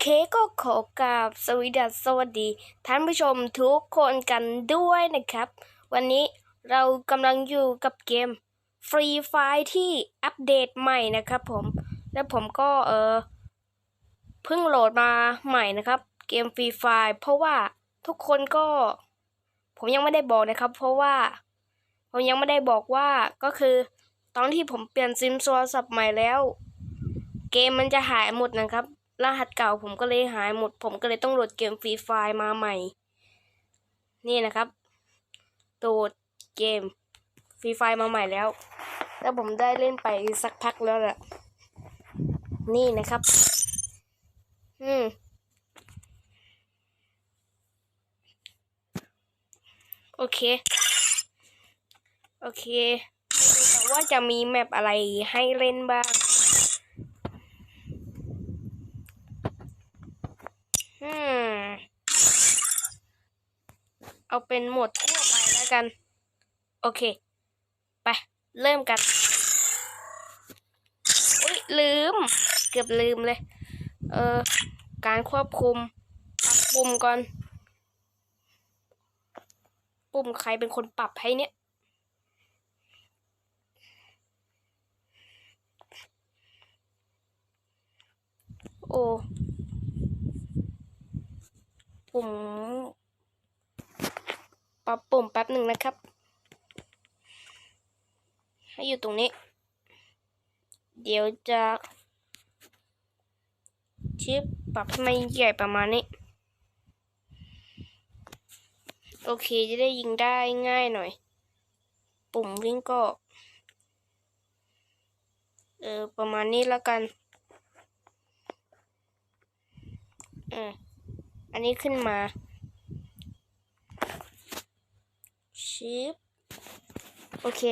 เคก็ขอกราบสวัสดีสวัสดี ท่านผู้ชมทุกคนกันด้วยนะครับ วันนี้เรากำลังอยู่กับเกมฟรีไฟที่อัปเดตใหม่นะครับผม และผมก็เออเพิ่งโหลดมาใหม่นะครับ เกมฟรีไฟเพราะว่าทุกคนก็ ผมยังไม่ได้บอกนะครับ เพราะว่า ผมยังไม่ได้บอกว่าก็คือตอนที่ผมเปลี่ยนซิมโทรศัพท์ใหม่แล้ว เกมมันจะหายหมดนะครับ รหัสเก่าผมก็เลยหายหมด ผมก็เลยต้องโหลดเกมฟรีไฟล์มาใหม่ นี่นะครับโหลดเกมฟรีไฟล์มาใหม่แล้ว แล้วผมได้เล่นไปสักพักแล้วแหละนี่นะครับ อืมโอเค โอเคดูกันว่าจะมีแมปอะไรให้เล่นบ้าง อืมเอาเป็นหมดทั่วไปแล้วกัน โอเค ไป เริ่มกัน อุ้ยลืม เกือบลืมเลย เออ การควบคุมปรับปุ่มก่อน ปุ่มใครเป็นคนปรับให้เนี่ยโอ้ ปุ่มปรับปุ่มแป๊บหนึ่งนะครับ ให้อยู่ตรงนี้ เดี๋ยวจะชิปปรับให้มันใหญ่ประมาณนี้ โอเคจะได้ยิงได้ง่ายหน่อย ปุ่มวิ่งก็ เออประมาณนี้แล้วกัน เออ อันนี้ขึ้นมา ชิป โอเค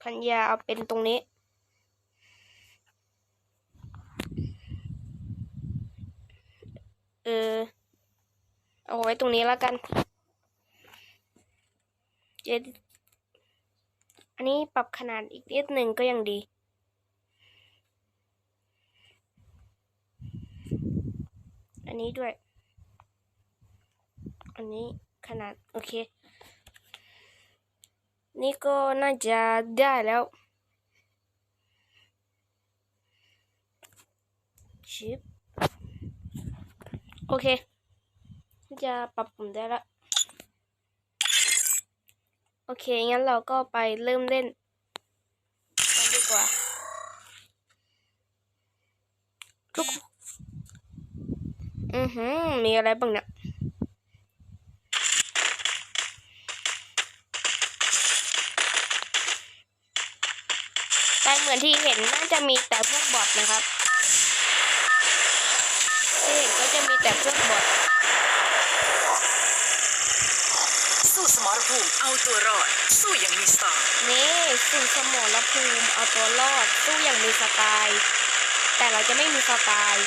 พันยาเอาเป็นตรงนี้ เออ เอาไว้ตรงนี้แล้วกันเดี๋ยวอันนี้ปรับขนาดอีกนิดหนึ่งก็ยังดี อันนี้ด้วย อันนี้ขนาด โอเค นี่ก็น่าจะได้แล้วชิปโอเค จะปรับปุ่มได้แล้วโอเค งั้นเราก็ไปเริ่มเล่นกันดีกว่าทุก อือหือ มีอะไรบ้างเนี่ยแต่เหมือนที่เห็นน่าจะมีแต่พวกบอทนะครับที่เห็นก็จะมีแต่พวกบอทสู้สมรภูมิเอาตัวรอด สู้อย่างมีสไตล์นี่สิ่งสมรภูมิเอาตัวรอด สู้อย่างมีสไตล์แต่เราจะไม่มีสไตล์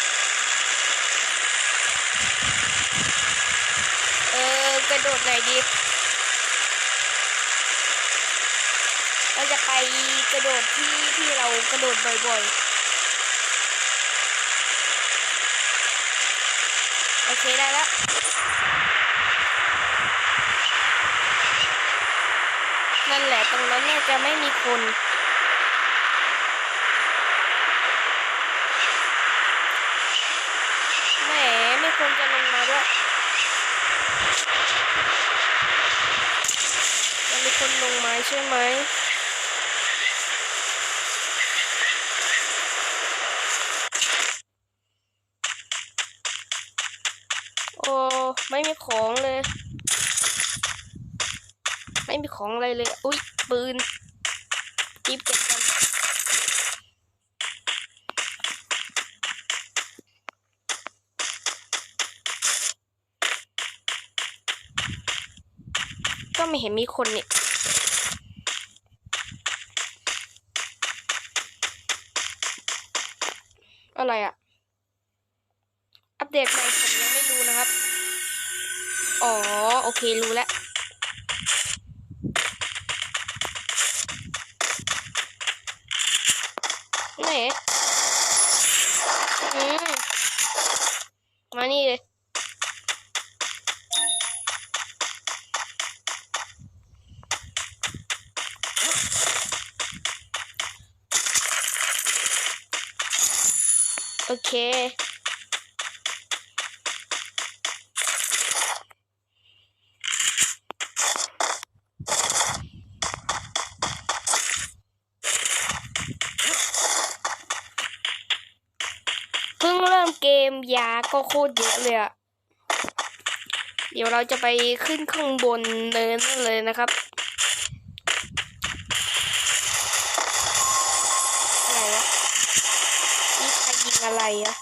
เออกระโดดไหนอยดีเราจะไปกระโดดที่ที่เรากระโดดบ่อยๆ โอเคได้แล้วนั่นแหละตรงนั้นเนี่ยจะไม่มีคน แหมไม่ ควรจะลงมาด้วยจะมีคนลงไมาใช่ไหมโอ้ไม่มีของเลย ไม่มีของอะไรเลย อุ้ยปืนจีบเก็บกันก็ ไม่เห็นมีคนนี่อะไรอะอัปเดตใหม่ผมยังไม่รู้นะครับ อ๋อ โอเครู้แล้วไหน มานี่เลย โอเค เพิ่งเริ่ มเกมยาก็โคตรเยอะเลยอะเดี๋ยวเราจะไปขึ้นข้างบนเนินนั่นเลยนะครับอะไรวะนี่ใครยิงอะไรอะ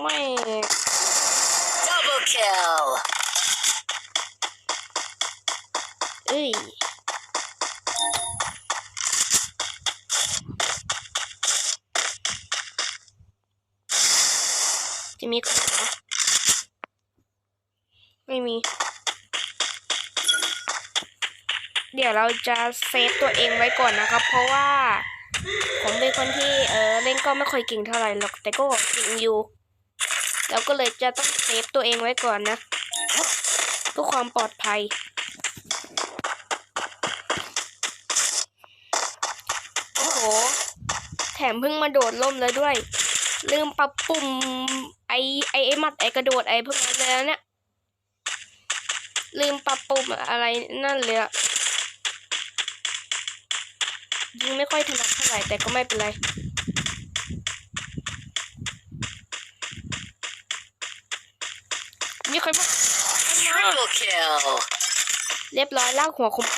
ไม่ Double kill เอ้ย จะมีคนเหรอไม่มี เดี๋ยวเราจะเซฟตัวเองไว้ก่อนนะครับ เพราะว่า ผมเป็นคนที่เออเล่นก็ไม่ค่อยเก่งเท่าไหร่หรอกแต่ก็เก่งอยู่แล้วก็เลยจะต้องเซฟตัวเองไว้ก่อนนะเพื่อความปลอดภัย โอ้โห แถมเพิ่งมาโดดล่มแล้วด้วย ลืมปรับปุ่มไอไอไอมัดไอกระโดดไอพวกนั้นเลยนะเนี่ย ลืมปรับปุ่มอะไรนั่นเลยอะ ยิงไม่ค่อยถนัดเท่าไหร่แต่ก็ไม่เป็นไรมีใครบ้าง Triple kill เรียบร้อยลากหัวคมๆ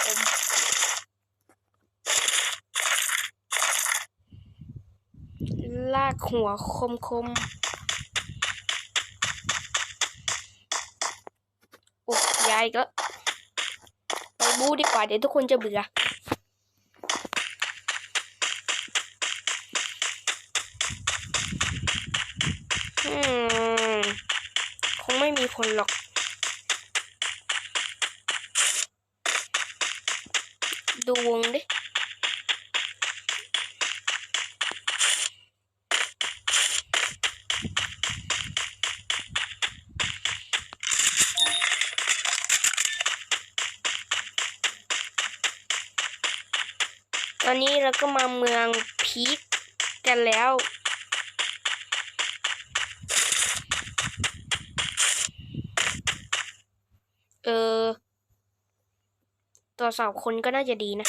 ลากหัวคมคมๆโอ้ยายก็ไปบูดีกว่าเดี๋ยวทุกคนจะเบื่ออืม คนหรอก ดูวงดิตอนนี้เราก็มาเมืองพีคกันแล้ว เออ ตัวสอบคนก็น่าจะดีนะ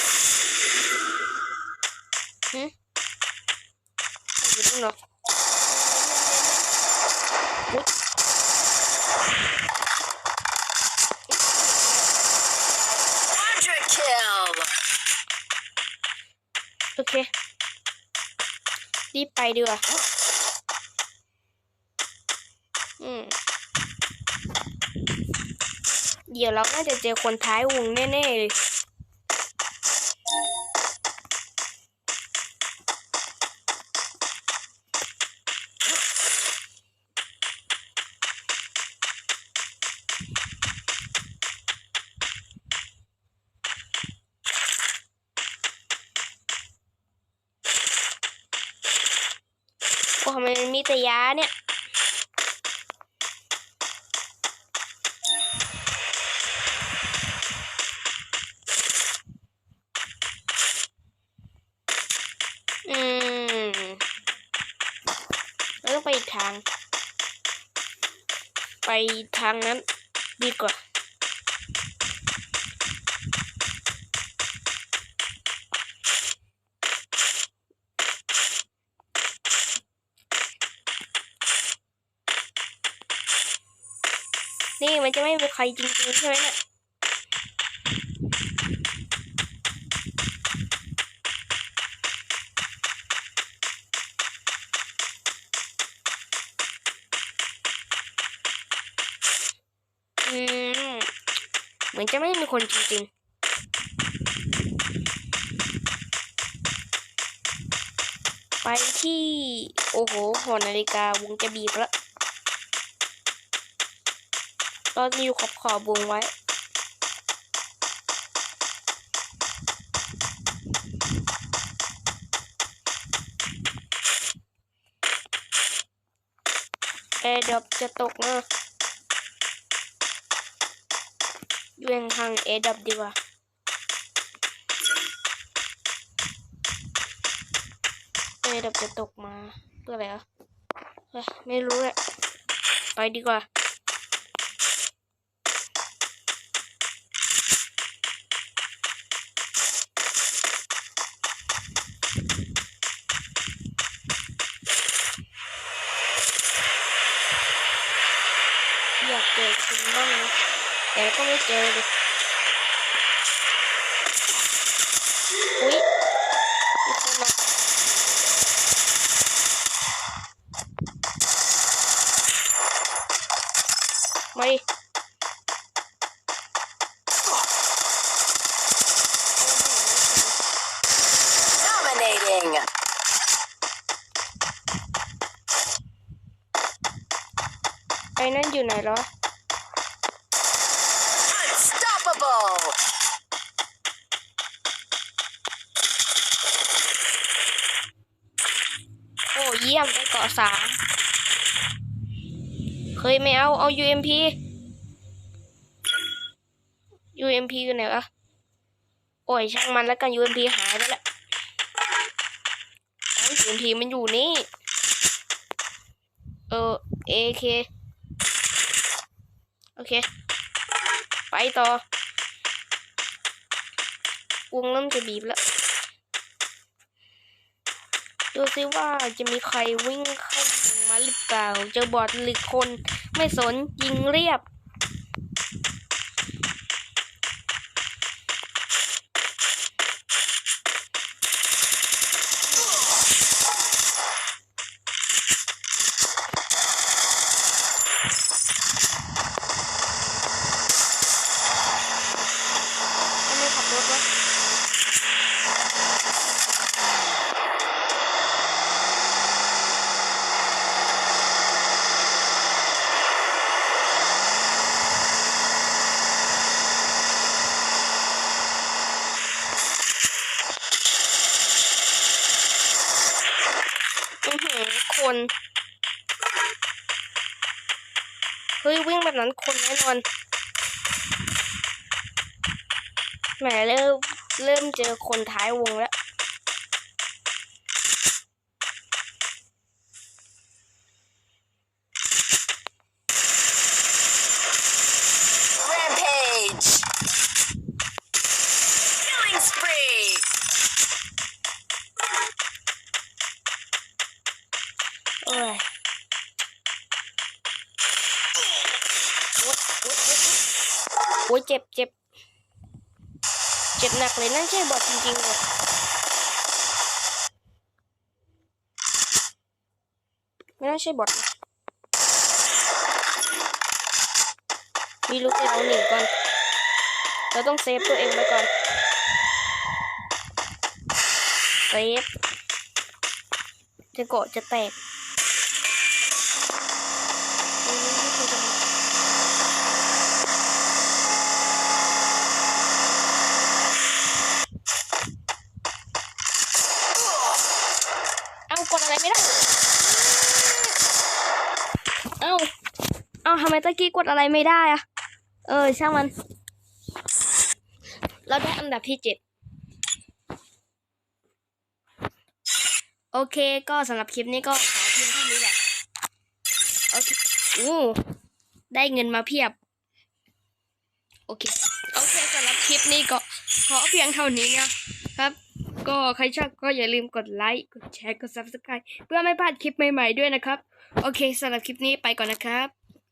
หึอยู่ตรงเหรอโอเค รีบไปดีกว่าอืม เดี๋ยวเราน่าจะเจอคนท้ายวงแน่ๆเลยโอ้ทำไมมันมีแต่ยาเนี่ย ต้องไปอีกทาง ไปทางนั้นดีกว่า นี่มันจะไม่มีใครจริงๆใช่ไหมเนี่ย อืม เห มือนจะไม่มีคนจริงๆ ไปที่ โอ้โหหอนาฬิกาวงจะบีบแล้วตอนอยู่ขอบขอบวงไว้แอร์ดรอปจะตกเนะ อยู่ทางเอดับดีกว่าเอดับจะตกมาเพื่ออะไรอะไม่รู้แหละไปดีกว่า อยากเจอคุณบ้างนะแต่ก็ไม่เจอเลยอุ๊ยมีคนมา มาดิ Dominating. ไอ้นั่นอยู่ไหนเหรอ Unstoppable. โอ้เยี่ยมได้เกาะสาม เคยไม่เอา เอา UMP UMP กันไหนวะโอ้ยช่างมันแล้วกัน UMP หายไปแล้วเอา UMP มันอยู่นี่ เออ AK โอเค ไปต่อวงเริ่มจะบีบแล้ว ดูซิว่าจะมีใครวิ่งเข้ามาหรือเปล่า เจอบอดหรือคนไม่สนยิงเรียบ ทำไมขับรถวะ อือหือคน เฮ้ยวิ่งแบบนั้นคนแน่นอน แหมเริ่มเริ่มเจอคนท้ายวงแล้ว Rampage. Killing spree. โอ้ย โอ๊ยเจ็บเจ็บเจ็บหนักเลยนั่นใช่บอดจริงๆเหรอไม่น่าใช่บอดนะมีลูกเราหนีก่อน เราต้องเซฟตัวเองไว้ก่อนเซฟจะเกาะจะแตก เอากดอะไรไม่ได้ เอา เอกี้กดอะไรไม่ได้อะเออ ช่างมัน เราได้อันดับที่เจ็ดโอเค ก็สำหรับคลิปนี้ก็ขอเพียงเท่านี้แหละโอเคอู้ได้เงินมาเพียบ โอเค โอเคสำหรับคลิปนี้ก็ขอเพียงเท่านี้นะครับ ก็ใครชอบก็อย่าลืมกดไลค์ กดแชร์ กด subscribe เพื่อไม่พลาดคลิปใหม่ๆด้วยนะครับ โอเคสำหรับคลิปนี้ไปก่อนนะครับ